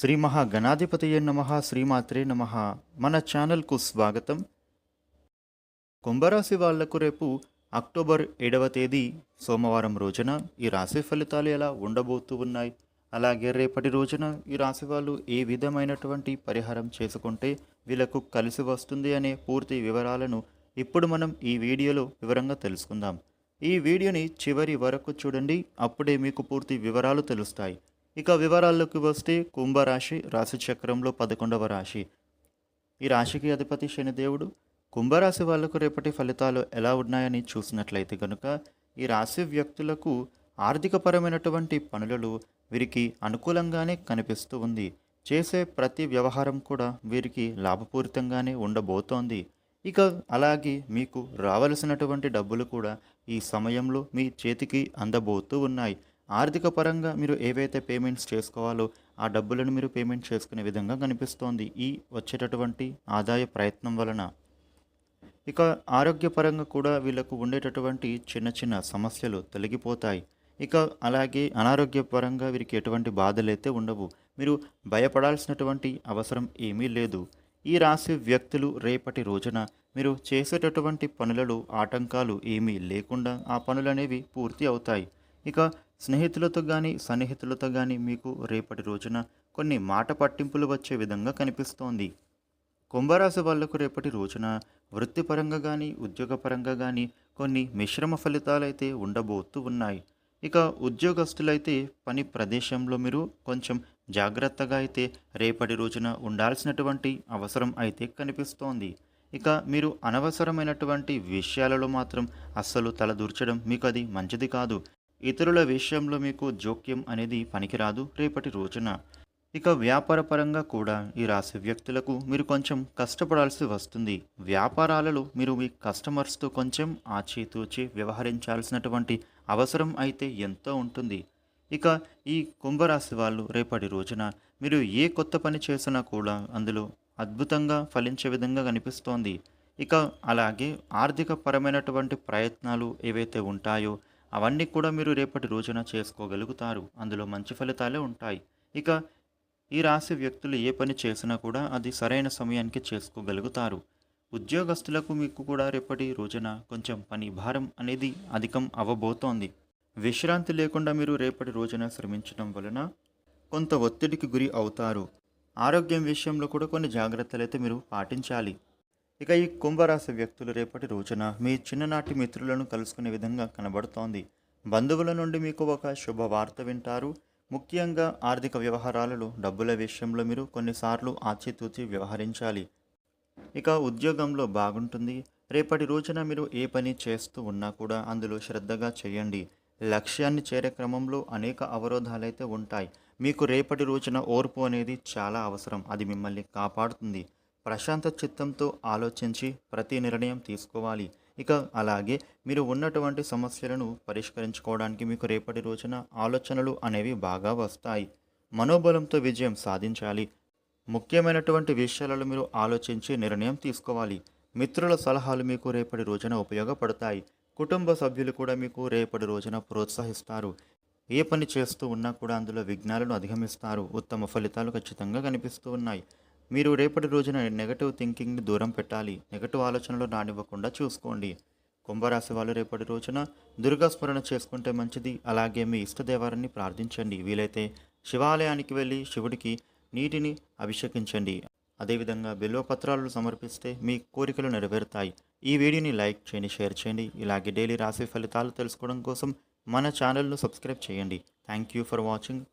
శ్రీ మహాగణాధిపతయ నమ శ్రీమాత్రే నమ. మన ఛానల్కు స్వాగతం. కుంభరాశి వాళ్ళకు రేపు అక్టోబర్ ఏడవ తేదీ సోమవారం రోజున ఈ రాశి ఫలితాలు ఎలా ఉండబోతూ ఉన్నాయి? అలాగే రేపటి రోజున ఈ రాశి వాళ్ళు ఏ విధమైనటువంటి పరిహారం చేసుకుంటే వీళ్ళకు కలిసి వస్తుంది అనే పూర్తి వివరాలను ఇప్పుడు మనం ఈ వీడియోలో వివరంగా తెలుసుకుందాం. ఈ వీడియోని చివరి వరకు చూడండి అప్పుడే మీకు పూర్తి వివరాలు తెలుస్తాయి. ఇక వివరాల్లోకి వస్తే కుంభరాశి రాశి చక్రంలో పదకొండవ రాశి. ఈ రాశికి అధిపతి శనిదేవుడు కుంభరాశి వాళ్ళకు రేపటి ఫలితాలు ఎలా ఉన్నాయని చూసినట్లయితే కనుక ఈ రాశి వ్యక్తులకు ఆర్థికపరమైనటువంటి పనులలో వీరికి అనుకూలంగానే కనిపిస్తూ ఉంది. చేసే ప్రతి వ్యవహారం కూడా వీరికి లాభపూరితంగానే ఉండబోతోంది. ఇక అలాగే మీకు రావలసినటువంటి డబ్బులు కూడా ఈ సమయంలో మీ చేతికి అందబోతూ ఉన్నాయి. ఆర్థిక పరంగా మీరు ఏవైతే పేమెంట్స్ చేసుకోవాలో ఆ డబ్బులను మీరు పేమెంట్ చేసుకునే విధంగా కనిపిస్తోంది. ఈ వచ్చేటటువంటి ఆదాయ ప్రయత్నం వలన. ఇక ఆరోగ్యపరంగా కూడా వీళ్ళకు ఉండేటటువంటి చిన్న చిన్న సమస్యలు తొలగిపోతాయి. ఇక అలాగే అనారోగ్యపరంగా వీరికి ఎటువంటి బాధలైతే ఉండవు. మీరు భయపడాల్సినటువంటి అవసరం ఏమీ లేదు. ఈ రాశి వ్యక్తులు రేపటి రోజున మీరు చేసేటటువంటి పనులలో ఆటంకాలు ఏమీ లేకుండా ఆ పనులు అనేవి పూర్తి అవుతాయి. ఇక స్నేహితులతో కానీ సన్నిహితులతో కానీ మీకు రేపటి రోజున కొన్ని మాట పట్టింపులు వచ్చే విధంగా కనిపిస్తోంది. కుంభరాశి వాళ్ళకు రేపటి రోజున వృత్తిపరంగా కానీ ఉద్యోగపరంగా కానీ కొన్ని మిశ్రమ ఫలితాలైతే ఉండబోతూ ఉన్నాయి. ఇక ఉద్యోగస్తులైతే పని ప్రదేశంలో మీరు కొంచెం జాగ్రత్తగా అయితే రేపటి రోజున ఉండాల్సినటువంటి అవసరం అయితే కనిపిస్తోంది. ఇక మీరు అనవసరమైనటువంటి విషయాలలో మాత్రం అస్సలు తలదూర్చడం మీకు అది మంచిది కాదు. ఇతరుల విషయంలో మీకు జోక్యం అనేది పనికిరాదు రేపటి రోజున. ఇక వ్యాపారపరంగా కూడా ఈ రాశి వ్యక్తులకు మీరు కొంచెం కష్టపడాల్సి వస్తుంది. వ్యాపారాలలో మీరు మీ కస్టమర్స్తో కొంచెం ఆచితూచి వ్యవహరించాల్సినటువంటి అవసరం అయితే ఎంతో ఉంటుంది. ఇక ఈ కుంభరాశి వాళ్ళు రేపటి రోజున మీరు ఏ కొత్త పని చేసినా కూడా అందులో అద్భుతంగా ఫలించే విధంగా కనిపిస్తోంది. ఇక అలాగే ఆర్థిక పరమైనటువంటి ప్రయత్నాలు ఏవైతే ఉంటాయో అవన్నీ కూడా మీరు రేపటి రోజున చేసుకోగలుగుతారు. అందులో మంచి ఫలితాలే ఉంటాయి. ఇక ఈ రాశి వ్యక్తులు ఏ పని చేసినా కూడా అది సరైన సమయానికి చేసుకోగలుగుతారు. ఉద్యోగస్తులకు మీకు కూడా రేపటి రోజున కొంచెం పని భారం అనేది అధికం అవ్వబోతోంది విశ్రాంతి లేకుండా మీరు రేపటి రోజున శ్రమించడం వలన కొంత ఒత్తిడికి గురి అవుతారు. ఆరోగ్యం విషయంలో కూడా కొన్ని జాగ్రత్తలు అయితే మీరు పాటించాలి. ఇక ఈ కుంభరాశి వ్యక్తులు రేపటి రోజున మీ చిన్ననాటి మిత్రులను కలుసుకునే విధంగా కనబడుతోంది. బంధువుల నుండి మీకు ఒక శుభవార్త వింటారు. ముఖ్యంగా ఆర్థిక వ్యవహారాలలో డబ్బుల విషయంలో మీరు కొన్నిసార్లు ఆచితూచి వ్యవహరించాలి. ఇక ఉద్యోగంలో బాగుంటుంది. రేపటి రోజున మీరు ఏ పని చేస్తూ ఉన్నా కూడా అందులో శ్రద్ధగా చేయండి. లక్ష్యాన్ని చేరే క్రమంలో అనేక అవరోధాలైతే ఉంటాయి. మీకు రేపటి రోజున ఓర్పు అనేది చాలా అవసరం. అది మిమ్మల్ని కాపాడుతుంది. ప్రశాంత చిత్తంతో ఆలోచించి ప్రతి నిర్ణయం తీసుకోవాలి. ఇక అలాగే మీరు ఉన్నటువంటి సమస్యలను పరిష్కరించుకోవడానికి మీకు రేపటి రోజున ఆలోచనలు అనేవి బాగా వస్తాయి. మనోబలంతో విజయం సాధించాలి. ముఖ్యమైనటువంటి విషయాలలో మీరు ఆలోచించి నిర్ణయం తీసుకోవాలి. మిత్రుల సలహాలు మీకు రేపటి రోజున ఉపయోగపడతాయి. కుటుంబ సభ్యులు కూడా మీకు రేపటి రోజున ప్రోత్సహిస్తారు. ఏ పని చేస్తూ ఉన్నా కూడా అందులో విఘ్నాలను అధిగమిస్తారు. ఉత్తమ ఫలితాలు ఖచ్చితంగా కనిపిస్తూ ఉన్నాయి. మీరు రేపటి రోజున నెగటివ్ థింకింగ్ని దూరం పెట్టాలి. నెగటివ్ ఆలోచనలు రానివ్వకుండా చూసుకోండి. కుంభరాశి వాళ్ళు రేపటి రోజున దుర్గా స్మరణ చేసుకుంటే మంచిది. అలాగే మీ ఇష్టదేవారాన్ని ప్రార్థించండి. వీలైతే శివాలయానికి వెళ్ళి శివుడికి నీటిని అభిషేకించండి. అదేవిధంగా బిల్వపత్రాలు సమర్పిస్తే మీ కోరికలు నెరవేరుతాయి. ఈ వీడియోని లైక్ చేయండి షేర్ చేయండి. ఇలాగే డైలీ రాశి ఫలితాలు తెలుసుకోవడం కోసం మన ఛానల్ను సబ్స్క్రైబ్ చేయండి. Thank you for watching